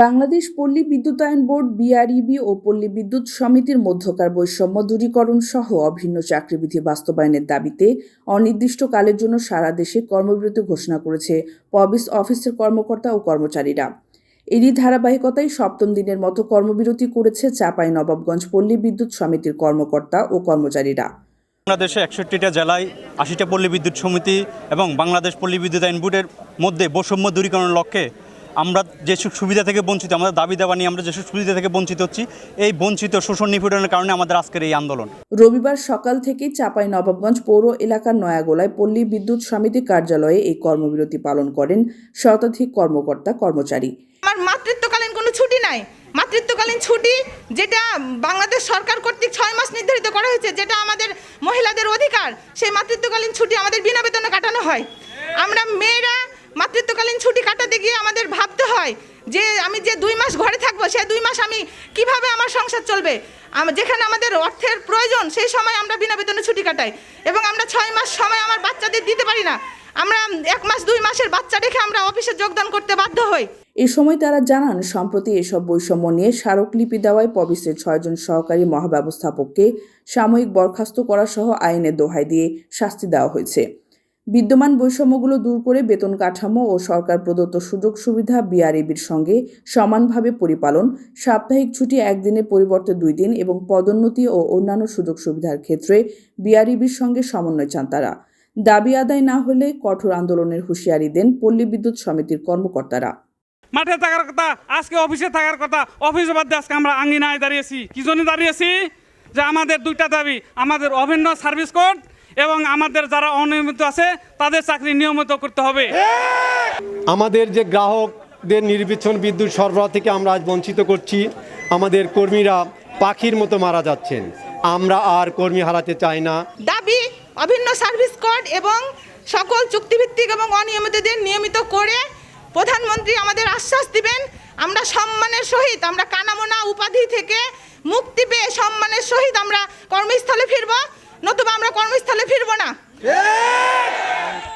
বাংলাদেশ পল্লী বিদ্যুতায়ন board BREB ও পল্লী বিদ্যুৎ সমিতির মধ্যকার বৈষম্য দূরীকরণ সহ অভিন্ন চাকরিবিধি বাস্তবায়নের দাবিতে অনির্দিষ্টকালের জন্য সারা দেশে কর্মবিরতি ঘোষণা করেছে পবিস অফিসের কর্মকর্তা ও কর্মচারীরা। এরই ধারাবাহিকতায় সপ্তম দিনের মতো কর্মবিরতি করেছে চাঁপাই নবাবগঞ্জ পল্লী বিদ্যুৎ সমিতির কর্মকর্তা ও কর্মচারীরা। বাংলাদেশে একষট্টিটা জেলায় আশিটা পল্লী বিদ্যুৎ সমিতি এবং বাংলাদেশ পল্লী বিদ্যুৎ আইন বোর্ডের মধ্যে বৈষম্য দূরীকরণের লক্ষ্যে আমরা যেসব সুবিধা থেকে বঞ্চিত আমাদের দাবি দেওয়া নিয়ে আমরা যেসব সুবিধা থেকে বঞ্চিত হচ্ছি এই বঞ্চিত শোষণ নিপীড়নের কারণে আমাদের আজকের এই আন্দোলন। রবিবার সকাল থেকেই চাঁপাই নবাবগঞ্জ পৌর এলাকার নয়াগোলায় পল্লী বিদ্যুৎ সমিতি কার্যালয়ে এই কর্মবিরতি পালন করেন শতাধিক কর্মকর্তা কর্মচারী। আমার মাতৃত্বকালীন কোনো ছুটি নাই। মাতৃত্বকালীন ছুটি যেটা বাংলাদেশ সরকার কর্তৃক ছয় মাস নির্ধারিত করা হয়েছে যেটা আমাদের মহিলাদের অধিকার সেই মাতৃত্বকালীন ছুটি আমাদের বিনা বেতনে কাটানো হয়। আমরা মেয়েরা মাতৃত্বকালীন ছুটি কাটাতে গিয়ে আমাদের ভাবতে হয় যে আমি যে দুই মাস ঘরে থাকব সেই দুই মাস আমি কীভাবে আমার সংসার চলবে? যেখানে আমাদের অর্থের প্রয়োজন, সেই সময় আমরা বিনা বেতনে ছুটি কাটাই এবং আমরা ছয় মাস সময় আমার বাচ্চাদের দিতে পারি না। আমরা এক মাস, দুই মাসের বাচ্চা রেখে আমরা অফিসে যোগদান করতে বাধ্য হই। এ সময় তারা জানান, সম্প্রতি এসব বৈষম্য নিয়ে স্মারকলিপি দেওয়ায় পবিসের ছয়জন সহকারী মহাব্যবস্থাপককে সাময়িক বরখাস্ত করা সহ আইনের দোহাই দিয়ে শাস্তি দেওয়া হয়েছে। বিদ্যমান বৈষম্যগুলো দূর করে বেতন কাঠামো ও সরকার প্রদত্ত সুযোগ সুবিধা বিআরএবির সঙ্গে সমানভাবে পরিপালন, সাপ্তাহিক ছুটি একদিনের পরিবর্তে দুই দিন এবং পদোন্নতি ও অন্যান্য সুযোগ সুবিধার ক্ষেত্রে বিআরইবির সঙ্গে সমন্বয় চান তারা। দাবি আদায় না হলে কঠোর আন্দোলনের হুঁশিয়ারি দেন পল্লী বিদ্যুৎ সমিতির কর্মকর্তারা। মাঠে থাকার কথা, আজকে অফিসে থাকার কথা, অফিস বাদ আজকে আমরা আঙ্গিনায় দাঁড়িয়েছি। কি জন্য দাঁড়িয়েছি? যে আমাদের দুইটা দাবি, আমাদের অভিন্ন সার্ভিস কোড এবং আমাদের যারা অনিয়মিত আছে তাদের চাকরি নিয়মিত করতে হবে। আমাদের যে গ্রাহকদের নির্বিচন বিদ্যুৎ সরবরাহ থেকে আমরা আজ বঞ্চিত করছি আমাদের কর্মীরা পাখির মতো মারা যাচ্ছেন। আমরা আর কর্মী হারাতে চাই না। দাবি অভিন্ন সার্ভিস কোড এবং সকল চুক্তিভিত্তিক এবং অনিয়মিতদের নিয়মিত করে প্রধানমন্ত্রী আমাদের আশ্বাস দিবেন আমরা সম্মানের সহিত আমরা কানামোনা উপাধি থেকে মুক্তি পেয়ে সম্মানের সহিত আমরা কর্মস্থলে ফিরবো। নতুবা আমরা কর্মস্থলে ফিরবো না।